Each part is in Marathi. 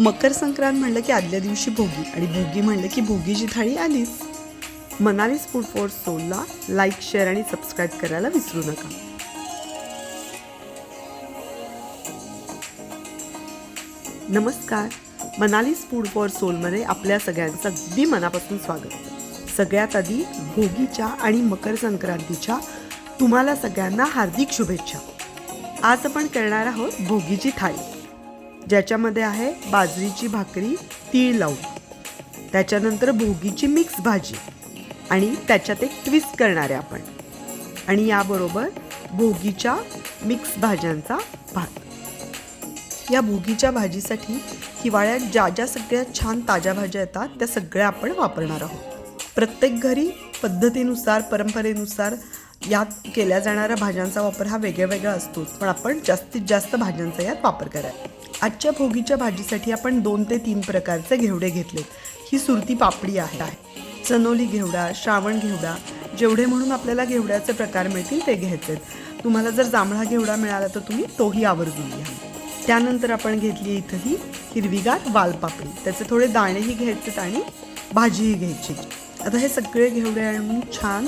मकर संक्रांत म्हणलं की आदल्या दिवशी भोगी आणि भोगी म्हणलं की भोगीची थाळी आलीच. मनालीस फूड फॉर सोलला लाईक शेअर आणि सबस्क्राईब करायला विसरू नका. नमस्कार. मनालीस फूड फॉर सोलमध्ये आपल्या सगळ्यांचं अगदी मनापासून स्वागत. सगळ्यात आधी भोगीच्या आणि मकर संक्रांतीच्या तुम्हाला सगळ्यांना हार्दिक शुभेच्छा. आज आपण करणार आहोत भोगीची थाळी. ज्याच्यामध्ये आहे बाजरीची भाकरी तीळ लावून. त्याच्यानंतर भोगीची मिक्स भाजी आणि त्याच्यात एक ट्विस्ट करणार आहे आपण. आणि याबरोबर भोगीच्या मिक्स भाज्यांचा भात. या भोगीच्या भाजीसाठी हिवाळ्यात ज्या ज्या सगळ्या छान ताज्या भाज्या येतात त्या सगळ्या आपण वापरणार आहोत. प्रत्येक घरी पद्धतीनुसार परंपरेनुसार यात केल्या जाणाऱ्या भाज्यांचा वापर हा वेगळा वेगळा असतोच. पण आपण जास्तीत जास्त भाज्यांचा यात वापर करायला आजच्या भोगीच्या भाजीसाठी आपण दोन ते तीन प्रकारचे घेवडे घेतलेत. ही सुरती पापडी आहे. चनोली घेवडा श्रावण घेवडा जेवढे म्हणून आपल्याला घेवड्याचे प्रकार मिळतील ते घ्यायचे तुम्हाला जर जांभळा घेवडा मिळाला तर तुम्ही तोही आवर्जून घ्या. त्यानंतर आपण घेतली इथं ही हिरवीगार वालपापडी. त्याचे थोडे दाणेही घ्यायचेत आणि भाजीही घ्यायची. आता हे सगळे घेवडे आणून छान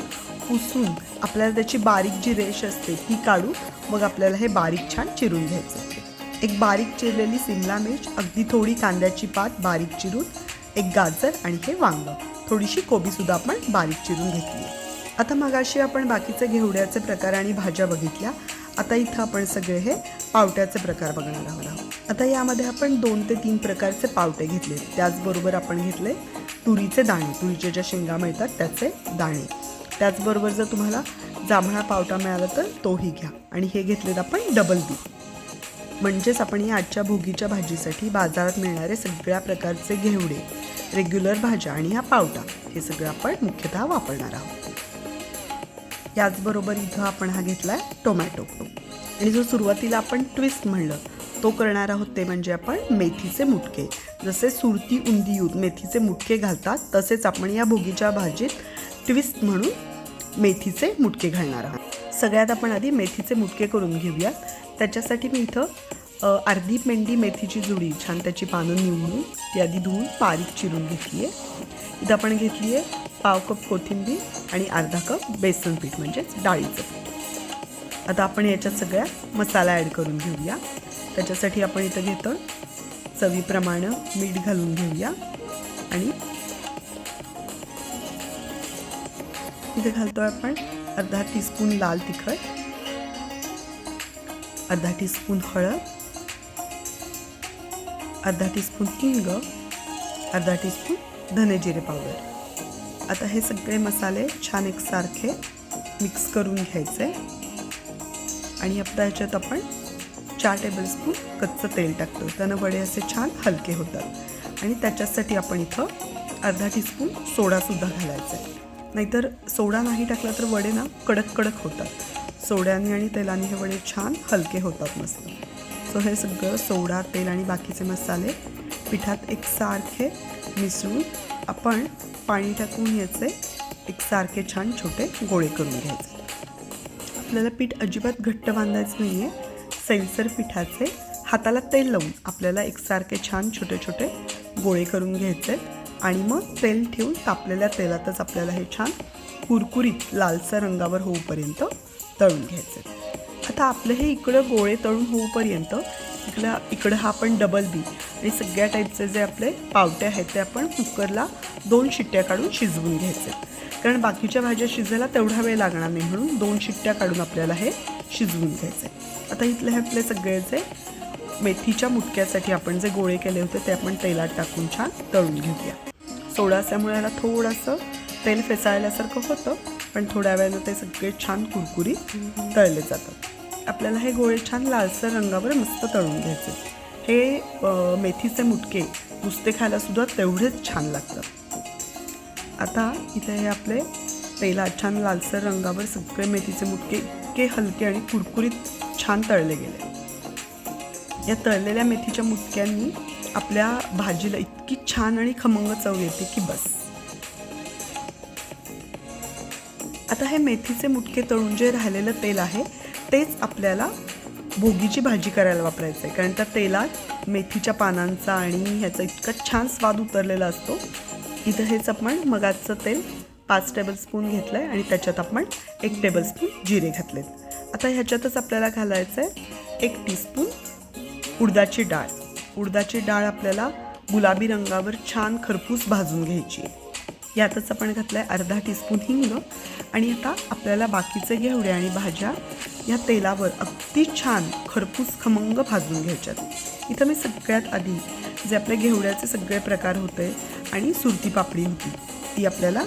पुसून आपल्याला त्याची बारीक जी रेष असते ती काढू मग आपल्याला हे बारीक छान चिरून घ्यायचं. एक बारीक चिरलेली सिमला मिर्च अगदी थोडी कांद्याची पात बारीक चिरून एक गाजर आणि हे वांगं. थोडीशी कोबीसुद्धा आपण बारीक चिरून घेतली आता मगाशी आपण बाकीचे घेवड्याचे प्रकार आणि भाज्या बघितल्या. आता इथं आपण सगळे हे पावट्याचे प्रकार बघणार आहोत. आता यामध्ये आपण दोन ते तीन प्रकारचे पावटे घेतले. त्याचबरोबर आपण घेतले तुरीचे दाणे. तुरीचे ज्या शेंगा मिळतात त्याचे दाणे. त्याचबरोबर जर तुम्हाला जांभळा पावटा मिळाला तर तोही घ्या. आणि हे घेतलेत आपण डबल बी म्हणजेच आपण या आजच्या भोगीच्या भाजीसाठी बाजारात मिळणारे सगळ्या प्रकारचे घेवडे रेग्युलर भाज्या आणि हा पावटा हे सगळं आपण मुख्यतः वापरणार आहोत. याचबरोबर इथं आपण हा घेतला आहे टोमॅटो आणि जो सुरुवातीला आपण ट्विस्ट म्हणलं तो करणार आहोत ते म्हणजे आपण मेथीचे मुटके. जसे सुरती उंदियूत मेथीचे मुटके घालतात तसेच आपण या भोगीच्या भाजीत ट्विस्ट म्हणून मेथीचे मुटके घालणार आहोत. सगळ्यात आपण आधी मेथीचे मुटके करून घेऊयात. त्याच्यासाठी मी इथं अर्धी पेंडी मेथीची जुडी छान त्याची पानं निवडून ती आधी धुवून बारीक चिरून घेतली आहे इथं आपण घेतली आहे पाव कप कोथिंबीर आणि अर्धा कप बेसन पीठ म्हणजेच डाळीचं पीठ. आता आपण याच्यात सगळ्या मसाला ॲड करून घेऊया. त्याच्यासाठी आपण इथं घेतो चवीप्रमाणे मीठ घालून घेऊया. आणि इथे घालतोय आपण अर्धा टीस्पून लाल तिखट अर्धा टीस्पून हळद अर्धा टीस्पून हिंग अर्धा टीस्पून धने जिरे पावडर आता हे सगळे मसाले छान एकसारखे मिक्स करून घ्यायचे. आणि आता ह्याच्यात आपण चार टेबलस्पून कच्चं तेल टाकतो त्यानं वडे असे छान हलके होतात. आणि त्याच्यासाठी आपण इथं अर्धा टीस्पून सोडासुद्धा घालायचा आहे. नाहीतर सोडा नाही टाकला तर वडे ना कडक कडक होतात. सोड्याने आणि तेलाने हे वडे छान हलके होतात मस्त. सो हे सगळं सोडा तेल आणि बाकीचे मसाले पिठात एकसारखे मिसळून आपण पाणी टाकून याचे एकसारखे छान छोटे गोळे करून घ्यायचे. आपल्याला पीठ अजिबात घट्ट बांधायचं नाही आहे सैलसर पिठाचे हाताला तेल लावून आपल्याला एकसारखे छान छोटे छोटे गोळे करून घ्यायचे आणि मग तेल ठेवून तापलेल्या तेलातच आपल्याला हे छान कुरकुरीत लालसर रंगावर होऊपर्यंत तळून घ्यायचे. आता आपलं हे इकडं गोळे तळून होऊपर्यंत इकडं इकडं हा आपण डबल बी आणि सगळ्या टाईपचे जे आपले पावटे आहेत ते आपण कुकरला दोन शिट्ट्या काढून शिजवून घ्यायचे. कारण बाकीच्या भाज्या शिजायला तेवढा वेळ लागणार नाही म्हणून दोन शिट्ट्या काढून आपल्याला हे शिजवून घ्यायचे. आता इथले हे आपले सगळे जे मेथीच्या मुटक्यासाठी आपण जे गोळे केले होते ते आपण तेलात टाकून छान तळून घेऊया. सोडा असल्यामुळे याला थोडंसं तेल फेसाळल्यासारखं होतं पण थोड्या वेळानं ते सगळे छान कुरकुरी तळले जातात. आपल्याला हे गोळे छान लालसर रंगावर मस्त तळून घ्यायचे. हे मेथीचे मुटके नुसते खायला सुद्धा तेवढेच छान लागतात. आता इथे हे आपले तेला छान लालसर रंगावर सगळे मेथीचे मुटके इतके हलके आणि कुरकुरीत छान तळले गेले. या तळलेल्या मेथीच्या मुटक्यांनी आपल्या भाजीला इतकी छान आणि खमंग चव येते की बस. आता हे मेथीचे मुटके तळून जे राहिलेलं तेल आहे तेच आपल्याला भोगीची भाजी करायला वापरायचं आहे कारण त्या तेलात मेथीच्या पानांचा आणि ह्याचा इतका छान स्वाद उतरलेला असतो. इथं हेच आपण मगाचं तेल पाच टेबलस्पून घेतलं आहे आणि त्याच्यात आपण एक टेबलस्पून जिरे घातलेत. आता ह्याच्यातच आपल्याला घालायचं आहे एक टीस्पून उडदाची डाळ. उडदाची डाळ आपल्याला गुलाबी रंगावर छान खरपूस भाजून घ्यायची आहे. यातच आपण घातलं आहे अर्धा टीस्पून हिंग. आणि आता आपल्याला बाकीचे घेवडे आणि भाज्या. या तेलावर अगदी छान खरपूस खमंग भाजून घ्यायच्यात. इथं मी सगळ्यात आधी जे आपले घेवड्याचे सगळे प्रकार होते आणि सुरती पापडी होती ती आपल्याला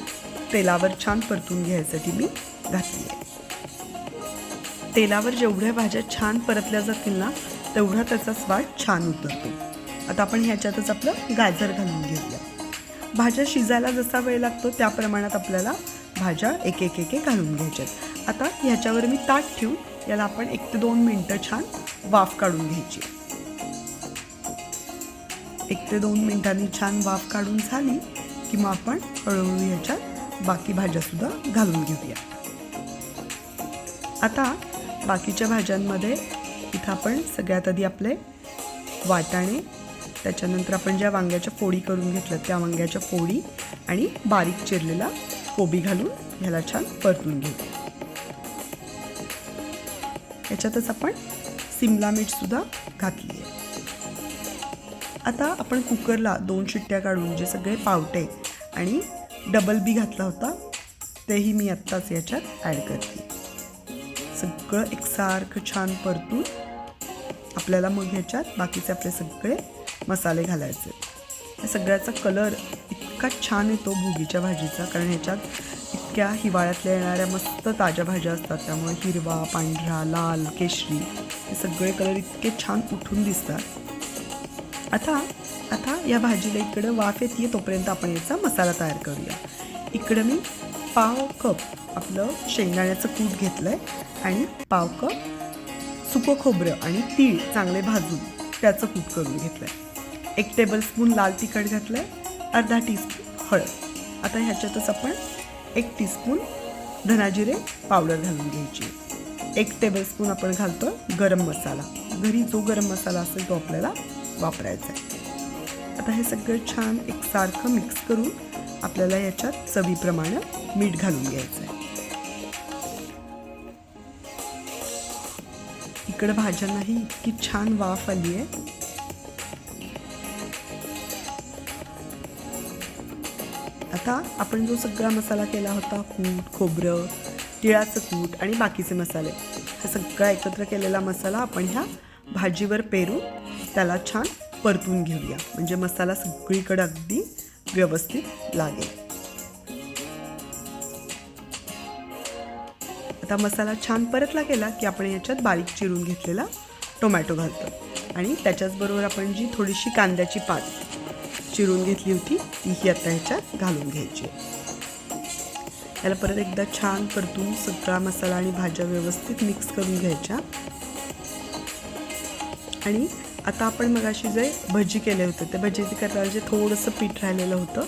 तेलावर छान परतून घ्यायसाठी मी घातली आहे. तेलावर जेवढ्या भाज्या छान परतल्या जातील ना तेवढा त्याचा स्वाद छान उतरतो. आता आपण ह्याच्यातच आपलं गाजर घालून घेऊ. भाज्या शिजायला जसा वेळ लागतो त्या प्रमाणात आपल्याला भाज्या एक एक एक एक घालून घ्यायच्यात. आता ह्याच्यावर मी ताट ठेवून याला आपण एक ते दोन मिनटं छान वाफ काढून घ्यायची. एक ते दोन मिनिटांनी छान वाफ काढून झाली की मग आपण हळूहळू ह्याच्यात बाकी भाज्यासुद्धा घालून घेऊया. आता बाकीच्या भाज्यांमध्ये इथं आपण सगळ्यात आधी आपले वाटाणे त्याच्यानंतर आपण ज्या वांग्याच्या फोडी करून घेतल्या त्या वांग्याच्या फोडी आणि बारीक चिरलेला कोबी घालून ह्याला छान परतून घेऊ. याच्यातच आपण सिमला मिरचसुद्धा घातली आहे आता आपण कुकरला दोन शिट्ट्या काढून जे सगळे पावटे आणि डबल बी घातला होता तेही मी आत्ताच याच्यात ॲड करते. सगळं एकसारखं छान परतून आपल्याला मग ह्याच्यात बाकीचे आपले सगळे मसाले घालायचे. या सगळ्याचा कलर इतका छान येतो भोगीच्या भाजीचा कारण ह्याच्यात इतक्या हिवाळ्यातल्या येणाऱ्या मस्त ताज्या भाज्या असतात. त्यामुळे हिरवा पांढरा लाल केशरी हे सगळे कलर इतके छान उठून दिसतात. आता आता या भाजीला इकडं वाफ येते तोपर्यंत आपण याचा मसाला तयार करूया. इकडं मी पाव कप आपलं शेंगदाण्याचं कूट घेतलं आहे आणि पाव कप सुकं खोबरं आणि तीळ चांगले भाजून त्याचं कूट करून घेतलं आहे एक टेबलस्पून लाल तिखट घातलं आहे अर्धा टीस्पून हळद. आता ह्याच्यातच आपण एक टीस्पून धनाजिरे पावडर घालून घ्यायची. एक टेबलस्पून आपण घालतो गरम मसाला. घरी जो गरम मसाला असेल तो आपल्याला वापरायचा आहे. आता हे सगळं छान एकसारखं मिक्स करून आपल्याला याच्यात चवीप्रमाणे मीठ घालून घ्यायचं आहे. इकडं भाज्यांनाही इतकी छान वाफ आली आहे आता आपण जो सगळा मसाला केला होता कूट खोबरं तिळाचं कूट आणि बाकीचे मसाले हा सगळा एकत्र केलेला मसाला आपण ह्या भाजीवर पेरून त्याला छान परतून घेऊया. म्हणजे मसाला सगळीकडे अगदी व्यवस्थित लागेल. आता मसाला छान परतला गेला की आपण याच्यात बारीक चिरून घेतलेला टोमॅटो घालतो. आणि त्याच्याचबरोबर आपण जी थोडीशी कांद्याची पात चिरून घेतली होती तीही आता ह्याच्यात घालून घ्यायची. याला परत एकदा छान परतून सगळा मसाला आणि भाज्या व्यवस्थित मिक्स करून घ्यायच्या. आणि आता आपण मगाशी जे भजी केले होते ते भजी करताना जे थोडंसं पीठ राहिलेलं होतं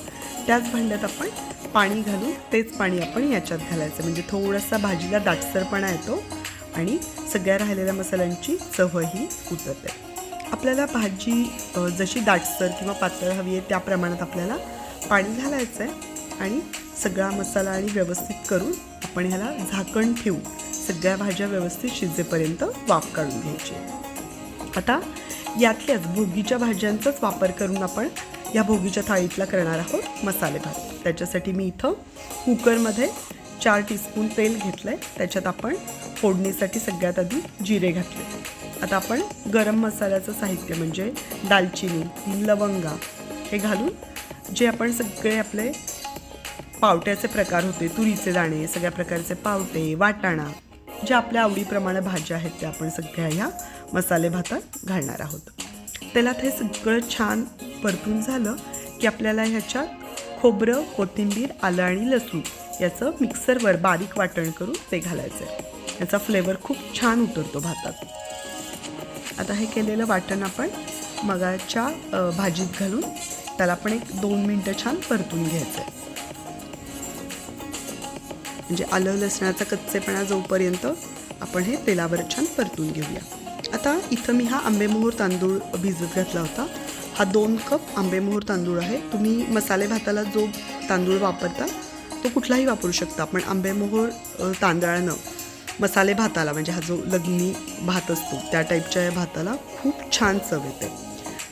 त्याच भांड्यात आपण पाणी घालून तेच पाणी आपण याच्यात घालायचं. म्हणजे थोडासा भाजीला दाटसरपणा येतो आणि सगळ्या राहिलेल्या मसाल्यांची चवही उतरते. आपल्याला भाजी जशी दाटसर किंवा पातळ हवी आहे त्या प्रमाणात आपल्याला पाणी घालायचं आहे आणि सगळा मसाला आणि व्यवस्थित करून आपण ह्याला झाकण ठेवून सगळ्या भाज्या व्यवस्थित शिजेपर्यंत वाफ काढून घ्यायची आता यातल्याच भोगीच्या भाज्यांचाच वापर करून आपण या भोगीच्या थाळीतला करणार आहोत मसाले भात. त्याच्यासाठी मी इथं कुकरमध्ये चार टीस्पून तेल घेतलं आहे त्याच्यात आपण फोडणीसाठी सगळ्यात आधी जिरे घातले. आता आपण गरम मसाल्याचं साहित्य म्हणजे दालचिनी लवंगा हे घालून जे आपण सगळे आपले पावट्याचे प्रकार होते तुरीचे दाणे सगळ्या प्रकारचे पावटे वाटाणा ज्या आपल्या आवडीप्रमाणे भाज्या आहेत त्या आपण सगळ्या ह्या मसाले भातात घालणार आहोत. तेलात हे सगळं छान परतून झालं की आपल्याला ह्याच्यात खोबरं कोथिंबीर आलं आणि लसूण याचं मिक्सरवर बारीक वाटण करून ते घालायचं आहे याचा फ्लेवर खूप छान उतरतो भातात. आता हे केलेलं वाटण आपण मगाच्या भाजीत घालून त्याला आपण एक दोन मिनटं छान परतून घ्यायचं आहे म्हणजे आलं लसणाचा कच्चेपणा जोपर्यंत आपण हे तेलावर छान परतून घेऊया. आता इथं मी हा आंबेमोहोर तांदूळ भिजत घातला होता. हा दोन कप आंबेमोहोर तांदूळ आहे. तुम्ही मसाले भाताला जो तांदूळ वापरता तो कुठलाही वापरू शकता. पण आंबेमोहोर तांदळानं मसाले भाताला म्हणजे हा जो लग्नी भात असतो त्या टाईपच्या या भाताला खूप छान चव येते.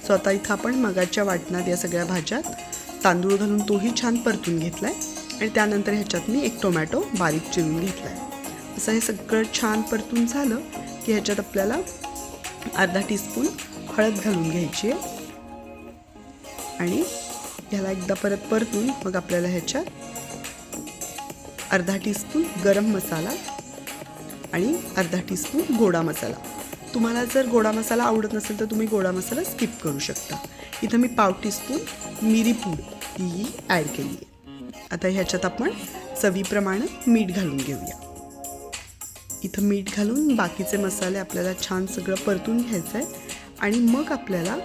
सो आता इथं आपण मगाच्या वाटणात या सगळ्या भाज्यात तांदूळ घालून तोही छान परतून घेतला आहे आणि त्यानंतर ह्याच्यात मी एक टोमॅटो बारीक चिरून घेतला आहे असं हे सगळं छान परतून झालं की ह्याच्यात आपल्याला अर्धा टीस्पून हळद घालून घ्यायची आहे. आणि ह्याला एकदा परत परतून मग आपल्याला ह्याच्यात अर्धा टीस्पून गरम मसाला आणि अर्धा टीस्पून गोडा मसाला. तुम्हाला जर गोडा मसाला आवडत नसेल तर तुम्ही गोडा मसाला स्किप करू शकता. इथं मी पाव टीस्पून मिरी पूड ही ॲड केली आहे. आता ह्याच्यात आपण चवीप्रमाणे मीठ घालून घेऊया. इथं मीठ घालून बाकीचे मसाले आपल्याला छान सगळं परतून घ्यायचं आहे आणि मग आपल्याला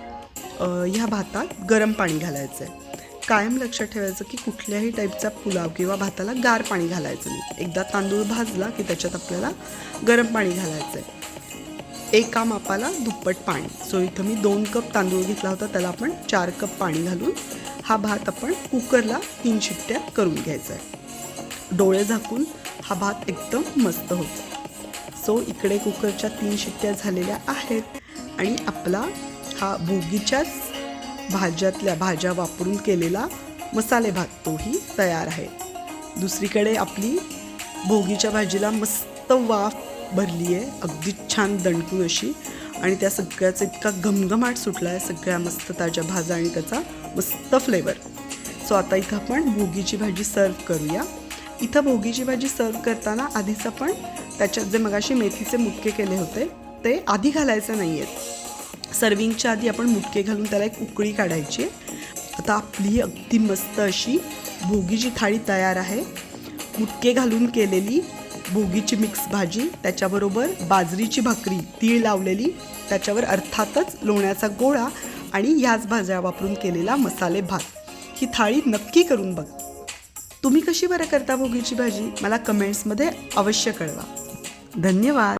ह्या भातात गरम पाणी घालायचं आहे कायम लक्षात ठेवायचं की कुठल्याही टाईपचा पुलाव किंवा भाताला गार पाणी घालायचं नाही. एकदा तांदूळ भाजला की त्याच्यात आपल्याला गरम पाणी घालायचं आहे एका मापाला दुप्पट पाणी. सो इथं मी दोन कप तांदूळ घेतला होता त्याला आपण चार कप पाणी घालून हा भात आपण कुकरला तीन शिट्ट्या करून घ्यायचा आहे डोळे झाकून हा भात एकदम मस्त होतो. सो इकडे कुकरच्या तीन शिट्ट्या झालेल्या आहेत आणि आपला हा भोगीच्याच भाज्यातल्या भाज्या वापरून केलेला मसाले भात तोही तयार आहे. दुसरीकडे आपली भोगीच्या भाजीला मस्त वाफ भरली आहे. अगदी छान दणकून अशी. आणि त्या सगळ्याचा इतका घमघमाट सुटला आहे सगळ्या मस्त ताज्या भाज्या आणि त्याचा मस्त फ्लेवर सो आता इथं आपण भोगीची भाजी सर्व करूया. इथं भोगीची भाजी सर्व करताना आधीच आपण त्याच्यात जे मगाशी मेथीचे मुक्के केले होते ते आधी घालायचे नाही आहेत सर्विंगच्या आधी आपण मुटके घालून त्याला एक उकळी काढायची. आता आपली अगदी मस्त अशी भोगीची थाळी तयार आहे. मुटके घालून केलेली भोगीची मिक्स भाजी त्याच्याबरोबर बाजरीची भाकरी तीळ लावलेली त्याच्यावर अर्थातच लोण्याचा गोळा आणि ह्याच भाज्या वापरून केलेला मसाले भात. ही थाळी नक्की करून बघा. तुम्ही कशी बरं करता भोगीची भाजी? मला कमेंट्समध्ये अवश्य कळवा. धन्यवाद.